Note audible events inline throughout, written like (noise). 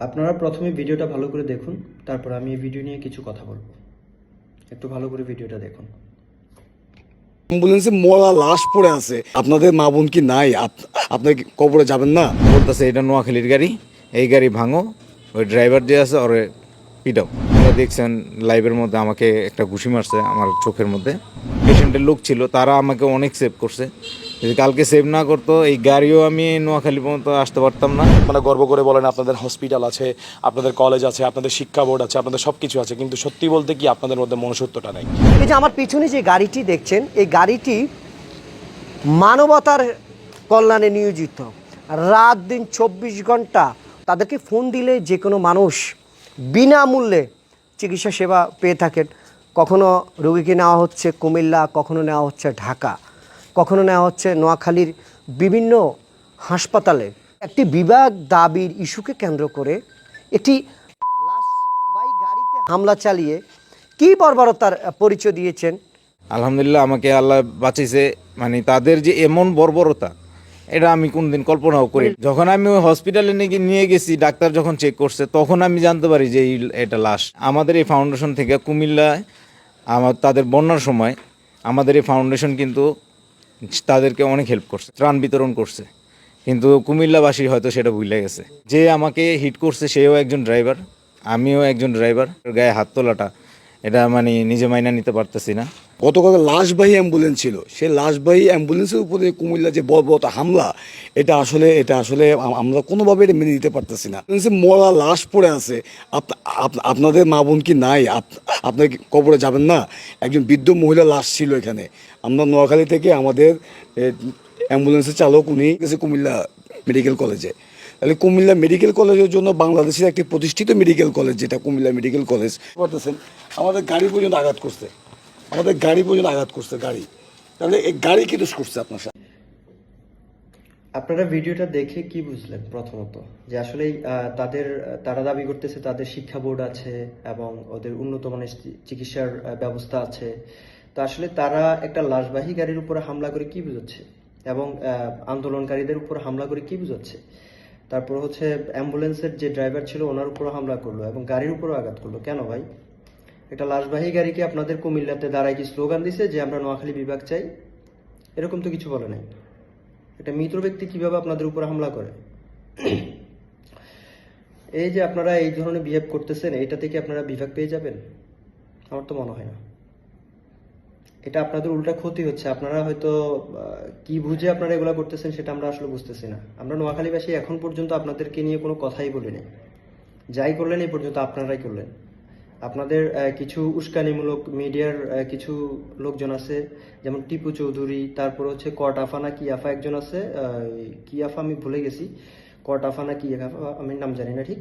আপনারা প্রথমে ভিডিওটা ভালো করে দেখুন তারপর আমি এই ভিডিও নিয়ে কিছু কথা বলব। একটু ভালো করে ভিডিওটা দেখুন। অ্যাম্বুলেন্সে মরা লাশ পড়ে আছে। আপনাদের মা বোন কি নাই? আপ- আপনার কি কবরে যাবেন না? বলতেছে এটা নোয়াখালীর গাড়ি। এই গাড়ি ভাঙো। ওই ড্রাইভার যে আছে ওরে পিটাও আপনারা দেখছেন লাইভের মধ্যে আমাকে একটা ঘুষি মারছে আমার চোখের মধ্যে। পেশেন্টের লোক ছিল তারা আমাকে অনেক সেভ করছে। যদি কালকে সেভ না করতো এই গাড়িও আমি নোয়াখালী পর্যন্ত আসতে পারতাম না। মানে গর্ব করে বলেন আপনাদের হসপিটাল আছে আপনাদের কলেজ আছে আপনাদের শিক্ষা বোর্ড আছে আপনাদের সব কিছু আছে কিন্তু সত্যি বলতে কি আপনাদের মধ্যে মনুষ্যত্বটা নেই? এই যে আমার পিছনে যে গাড়িটি দেখছেন এই গাড়িটি মানবতার কল্যাণে নিয়োজিত। রাত দিন চব্বিশ ঘণ্টা তাদেরকে ফোন দিলে যে কোনো মানুষ বিনামূল্যে চিকিৎসা সেবা পেয়ে থাকেন। কখনো রোগীকে নেওয়া হচ্ছে কুমিল্লা কখনো নেওয়া হচ্ছে ঢাকা। কখনো নেওয়া হচ্ছে নোয়াখালীর বিভিন্ন হাসপাতালে। একটি বিভাগ দাবির ইস্যুকে কেন্দ্র করে একটি বাই গাড়িতে হামলা চালিয়ে কি বর্বরতার পরিচয় দিয়েছেন? আলহামদুলিল্লাহ, আমাকে আল্লাহ বাঁচিয়েছে। মানে তাদের যে এমন বর্বরতা, এটা আমি কোনদিন কল্পনাও করি যখন আমি ওই হসপিটালে নিয়ে নিয়ে গেছি, ডাক্তার যখন চেক করছে, তখন আমি জানতে পারি যে এটা লাশ। আমাদের এই ফাউন্ডেশন থেকে কুমিল্লায় আমার তাদের বন্যার সময়, আমাদের এই ফাউন্ডেশন কিন্তু তাদেরকে অনেক হেল্প করছে, ত্রাণ বিতরণ করছে। কিন্তু কুমিল্লাবাসী হয়তো সেটা ভুলে গেছে। যে আমাকে হিট করছে, সেও একজন ড্রাইভার আমিও একজন ড্রাইভার গায়ে হাত তোলাটা। এটা মানে নিজে মাইনা নিতে পারতেছি না। গতকাল লাশবাহী অ্যাম্বুলেন্স ছিল। সেই লাশবাহী অ্যাম্বুলেন্সের উপরে কুমিল্লা যে বর্বরত হামলা, এটা আসলে এটা আসলে আমরা কোনোভাবে এটা মেনে নিতে পারতেছি না। মরা লাশ পড়ে আছে। আপ- আপ- আপনাদের মা বোন কি নাই? আপ- আপনার কবরে যাবেন না? একজন বৃদ্ধ মহিলা লাশ ছিল এখানে। আমরা নোয়াখালী থেকে আমাদের অ্যাম্বুলেন্সের চালক উনি গেছে কুমিল্লা মেডিকেল কলেজে। তাহলে কুমিল্লা মেডিকেল কলেজের জন্য বাংলাদেশের একটি প্রতিষ্ঠিত মেডিকেল কলেজ, যেটা কুমিল্লা মেডিকেল কলেজ। বলতেছেন, আমাদের গাড়ি পর্যন্ত আঘাত করছে। আমাদের গাড়ি পর্যন্ত আঘাত করছে, গাড়ি। তাহলে এই গাড়ি কি দোষ করছে আপনার সাথে? আপনারা ভিডিওটা দেখে কি বুঝলেন প্রথমত? যে আসলে তাদের, তারা দাবি করতেছে তাদের শিক্ষা বোর্ড আছে এবং ওদের উন্নত মানের চিকিৎসার ব্যবস্থা আছে। তো আসলে তারা একটা লাশবাহী গাড়ির উপর হামলা করে কি বুঝাচ্ছে? এবং আন্দোলনকারীদের উপর হামলা করে কি বুঝাচ্ছে? তারপর হচ্ছে অ্যাম্বুলেন্সের যে ড্রাইভার ছিল, ওনার উপর হামলা করল এবং গাড়ির উপরও আঘাত করল। কেন ভাই? একটা লাশবাহী গাড়িকে আপনাদের কুমিল্লাতে দাঁড়ায় কি স্লোগান দিছে যে, আমরা নোয়াখালী বিভাগ চাই এরকম তো কিছু বলে নাই। একটা মৃত ব্যক্তি কীভাবে আপনাদের উপর হামলা করে? এই যে আপনারা এই ধরনের বিহেভ করতেছেন এটা থেকে আপনারা বিভাগ পেয়ে যাবেন? আমার তো মনে হয় না। এটা আপনাদের উল্টা ক্ষতি হচ্ছে। আপনারা হয়তো কি বুঝে আপনারা এগুলো করতেছেন সেটা আমরা আসলে বুঝতেছি না। আমরা নোয়াখালীবাসী এখন পর্যন্ত আপনাদেরকে নিয়ে কোনো কথাই বলিনি। যাই করলেন এই পর্যন্ত আপনারাই করলেন। আপনাদের কিছু উস্কানিমূলক মিডিয়ার কিছু লোকজন আছে, যেমন টিপু চৌধুরী, তারপর হচ্ছে কট আফা না কি আফা একজন আছে কি আফা আমি ভুলে গেছি। কট আফা না কি আফা, আমি নাম জানি না ঠিক।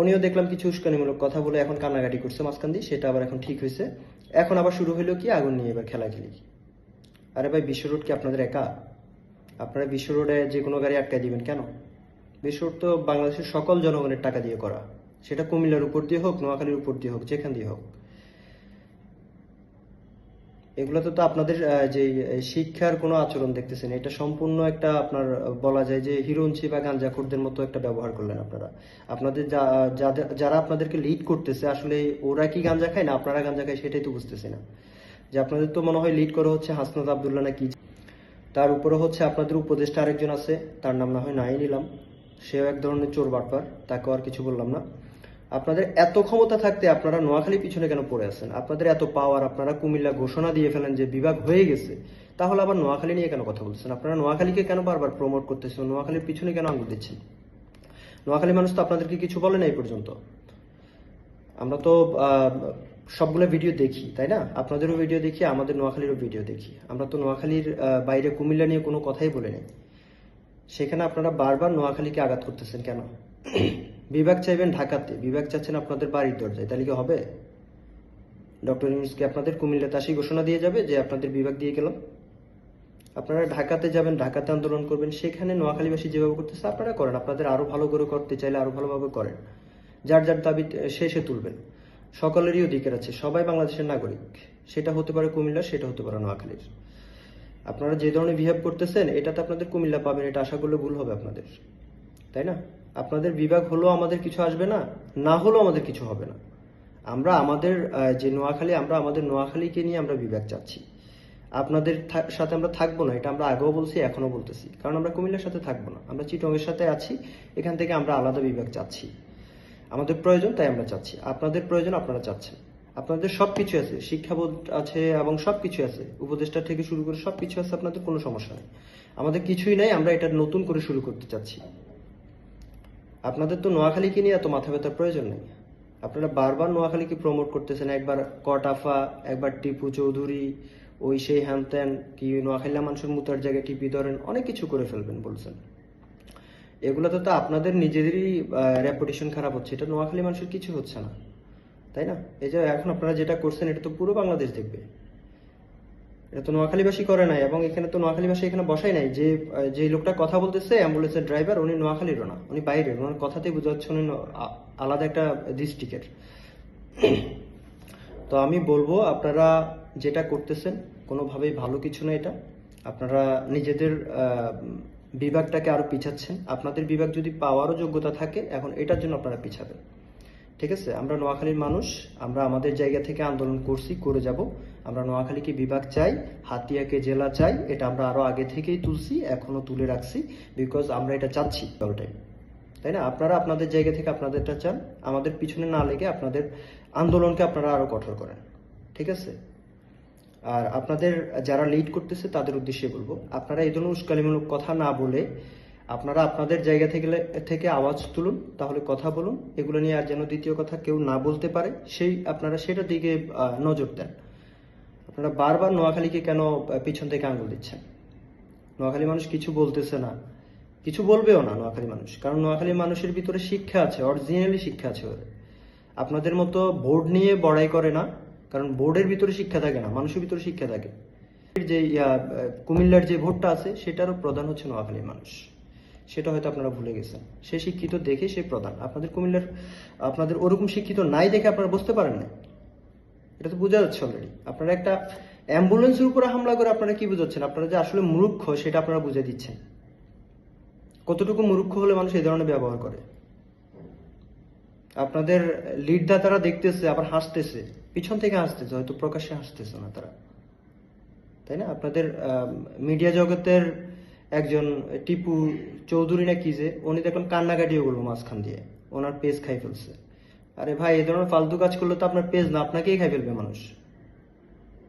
উনিও দেখলাম কিছু উস্কানিমূলক কথা বলে এখন কান্নাকাটি করছে মাঝখান দিয়ে, সেটা আবার এখন ঠিক হয়েছে। এখন আবার শুরু হইল কি? আগুন নিয়ে এবার খেলা খেলি আরে ভাই, বিশ্ব রোড কি আপনাদের একা? আপনারা বিশ্ব রোডে যে কোনো গাড়ি আটকায় দিবেন কেন? বিশ্ব রোড তো বাংলাদেশের সকল জনগণের টাকা দিয়ে করা। সেটা কুমিল্লার উপর দিয়ে হোক, নোয়াখালীর উপর দিয়ে হোক, যেখান দিয়ে হোক। এগুলোতে তো আপনাদের যে শিক্ষার কোনো আচরণ দেখতেছেন, এটা সম্পূর্ণ একটা আপনার বলা যায় যে হিরোঞ্চি বা গাঞ্জাখোরদের মতো একটা ব্যবহার করলেন আপনারা। আপনাদের যারা আপনাদেরকে লিড করতেছে, আসলে ওরা কি গাঞ্জা খায় না আপনারা গাঞ্জা খায় সেটাই তো বুঝতেছি না। যে আপনাদের তো মনে হয় লিড করা হচ্ছে হাসনাত আবদুল্লাহ না কি তার উপরে হচ্ছে আপনাদের উপদেষ্টা আরেকজন আছে, তার নাম না হয় নাই নিলাম সেও এক ধরনের চোর বাটপার তাকে আর কিছু বললাম না। আপনাদের এত ক্ষমতা থাকতে আপনারা নোয়াখালী পিছনে কেন পড়ে আছেন? আপনাদের এত পাওয়ার আপনারা কুমিল্লা ঘোষণা দিয়ে ফেলেন যে বিভাগ হয়ে গেছে, তাহলে আবার নোয়াখালী নিয়ে কেন কথা বলছেন? আপনারা নোয়াখালীকে কেন বারবার প্রমোট করতেছেন? নোয়াখালীর পিছনে কেন আঙুল দিচ্ছেন? নোয়াখালী মানুষ তো আপনাদেরকে কিছু বলে না এই পর্যন্ত। আমরা তো সবগুলো ভিডিও দেখি, তাই না? আপনাদেরও ভিডিও দেখি, আমাদের নোয়াখালীরও ভিডিও দেখি। আমরা তো নোয়াখালীর বাইরে কুমিল্লা নিয়ে কোনো কথাই বলে নেই। সেখানে আপনারা বারবার নোয়াখালীকে আঘাত করতেছেন কেন? বিভাগ চাইবেন ঢাকাতে। বিভাগ চাচ্ছেন আপনাদের বাড়ির দরজায়। তাহলে কি হবে? ডক্টর ইউনুসকে আপনাদের কুমিল্লাতে আসি ঘোষণা দিয়ে যাবে যে আপনাদের বিভাগ দিয়ে গেলাম? আপনারা ঢাকাতে যাবেন, ঢাকাতে আন্দোলন করবেন। সেখানে নোয়াখালীবাসী যেভাবে করতেছে, আপনারা করেন। আপনাদের আরও ভালো করে করতে চাইলে আরও ভালোভাবে করেন। যার যার দাবি শেষে তুলবেন। সকলেরই অধিকার আছে। সবাই বাংলাদেশের নাগরিক। সেটা হতে পারে কুমিল্লা, সেটা হতে পারে নোয়াখালীর। আপনারা যে ধরনের বিহেভ করতেছেন, এটাতে আপনাদের কুমিল্লা পাবেন। এটা আশা করলে ভুল হবে আপনাদের। তাই না? আপনাদের বিভাগ হলেও আমাদের কিছু আসবে না না হলেও আমাদের কিছু হবে না। আমরা আমাদের যে নোয়াখালী, আমরা আমাদের নোয়াখালীকে নিয়ে আমরা বিভাগ চাচ্ছি। আপনাদের সাথে আমরা থাকব না, এটা আমরা আগেও বলছি এখনও বলতেছি। কারণ আমরা কুমিল্লার সাথে থাকব না, আমরা চিটংয়ের সাথে আছি, এখান থেকে আমরা আলাদা বিভাগ চাচ্ছি। আমাদের প্রয়োজন তাই আমরা চাচ্ছি, আপনাদের প্রয়োজন আপনারা চাচ্ছেন। আপনাদের সব কিছু আছে শিক্ষা বোর্ড আছে এবং সব কিছু আছে, উপদেষ্টা থেকে শুরু করে সব কিছু আছে, আপনাদের কোনো সমস্যা নেই। আমাদের কিছুই নাই, আমরা এটা নতুন করে শুরু করতে চাচ্ছি। আপনাদের তো নোয়াখালীকে নিয়ে এত মাথা ব্যথার প্রয়োজন নেই? আপনারা বারবার নোয়াখালীকে প্রমোট করতেছেন? একবার কটাফা, একবার টিপু চৌধুরী, ওই সেই হ্যান ত্যান কি নোয়াখালী মানুষের মুতার জায়গায় টিপি ধরেন, অনেক কিছু করে ফেলবেন বলছেন। এগুলোতে তো আপনাদের নিজেদেরই রেপুটেশন খারাপ হচ্ছে। এটা নোয়াখালী মানুষের কিছু হচ্ছে না। তাই না? এই যে এখন আপনারা যেটা করছেন, এটা তো পুরো বাংলাদেশ দেখবে। এটা তো নোয়াখালীবাসী করে নাই, এবং এখানে তো নোয়াখালীবাসী এখানে বসাই নাই। যে যে লোকটা কথা বলতেছে, অ্যাম্বুলেন্সের ড্রাইভার, উনি নোয়াখালীরও না, উনি বাইরের। ওনার কথাতেই বোঝা যাচ্ছে উনি আলাদা একটা ডিস্ট্রিক্টের। (clears throat) তো আমি বলব, আপনারা যেটা করতেছেন, কোনোভাবেই ভালো কিছু না এটা। আপনারা নিজেদের বিভাগটাকে আরও পিছাচ্ছেন। আপনাদের বিভাগ যদি পাওয়ারও যোগ্যতা থাকে, এখন এটার জন্য আপনারা পিছাবেন। ঠিক আছে? আমরা নোয়াখালীর মানুষ, আমরা আমাদের জায়গা থেকে আন্দোলন করছি, করে যাব। আমরা নোয়াখালীকে বিভাগ চাই, হাতিয়াকে জেলা চাই, এটা আমরা আরও আগে থেকেই তুলছি, এখনও তুলে রাখছি বিকজ আমরা এটা চাচ্ছি অলটাই তাই না? আপনারা আপনাদের জায়গা থেকে আপনাদেরটা চান, আমাদের পিছনে না লেগে আপনাদের আন্দোলনকে আপনারা আরও কঠোর করেন, ঠিক আছে? আর আপনাদের যারা লিড করতেছে, তাদের উদ্দেশ্যে বলব, আপনারা এই ধরনের উস্কালিমূলক কথা না বলে আপনারা আপনাদের জায়গা থেকে থেকে আওয়াজ তুলুন, তাহলে কথা বলুন। এগুলো নিয়ে আর যেন দ্বিতীয় কথা কেউ না বলতে পারে, সেই আপনারা সেটার দিকে নজর দেন। আপনারা বারবার নোয়াখালীকে কেন পিছন থেকে আঙুল দিচ্ছেন? নোয়াখালী মানুষ কিছু বলতেছে না। কিছু বলবেও না নোয়াখালী মানুষ, কারণ নোয়াখালী মানুষের ভিতরে শিক্ষা আছে অরিজিনালি শিক্ষা আছে ওদের। আপনাদের মতো বোর্ড নিয়ে বড়াই করে না, কারণ বোর্ডের ভিতরে শিক্ষা থাকে না, মানুষের ভিতরে শিক্ষা থাকে। যে কুমিল্লার যে ভোটটা আছে, সেটারও প্রধান হচ্ছে নোয়াখালীর মানুষ। সেটা হয়তো আপনারা ভুলে গেছেন। সে শিক্ষিত দেখে সে প্রধান। আপনাদের কুমিল্লার, আপনাদের ওরকম শিক্ষিত নাই দেখে আপনারা বুঝতে পারেন না এটা তো বোঝা যাচ্ছে অলরেডি আপনারা একটা অ্যাম্বুলেন্সের উপরে হামলা করে আপনারা কি বুঝাচ্ছেন? আপনারা যে আসলে মূর্খ, সেটা আপনারা বুঝে দিচ্ছেন। কতটুকু মূর্খ হলে মানুষ এই ধরনের ব্যবহার করে? আপনাদের লিডদাতারা দেখতেছে, আবার হাসতেছে। পিছন থেকে হাসতেছে, হয়তো প্রকাশ্যে হাসতেছে না তারা। তাই না? আপনাদের মিডিয়া জগতের একজন টিপু চৌধুরী না কি যে, উনি দেখলাম কান্নাকাটিও করল মাঝখান দিয়ে। ওনার পেজ খাই ফেলছে। আরে ভাই, এই ধরনের ফালতু কাজ করলে তো আপনার পেজ না, আপনাকেই খাই ফেলবে মানুষ।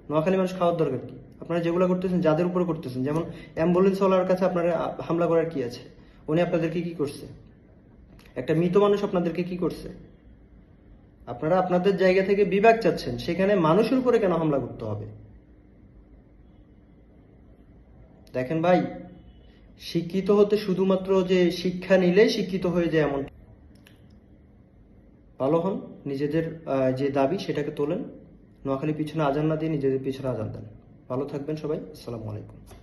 নোয়াখালী মানুষ খাওয়ার দরকার কি? আপনারা যেগুলো করতেছেন, যাদের উপরে করতেছেন, যেমন অ্যাম্বুলেন্স ওয়ালার কাছে আপনারা হামলা করার কি আছে? উনি আপনাদেরকে কি করছে? একটা মৃত মানুষ আপনাদেরকে কি করছে? আপনারা আপনাদের জায়গা থেকে বিভাগ চাচ্ছেন, সেখানে মানুষের উপরে কেন হামলা করতে হবে? দেখেন ভাই শিক্ষিত হতে শুধুমাত্র যে শিক্ষা নিলে শিক্ষিত হয়ে যায় এমন ভালো হন, নিজেদের যে দাবি সেটাকে তোলেন। নোয়াখালী পিছনে আজান না দিয়ে নিজেদের পিছনে আজান দেন। ভালো থাকবেন সবাই। আসসালামু আলাইকুম।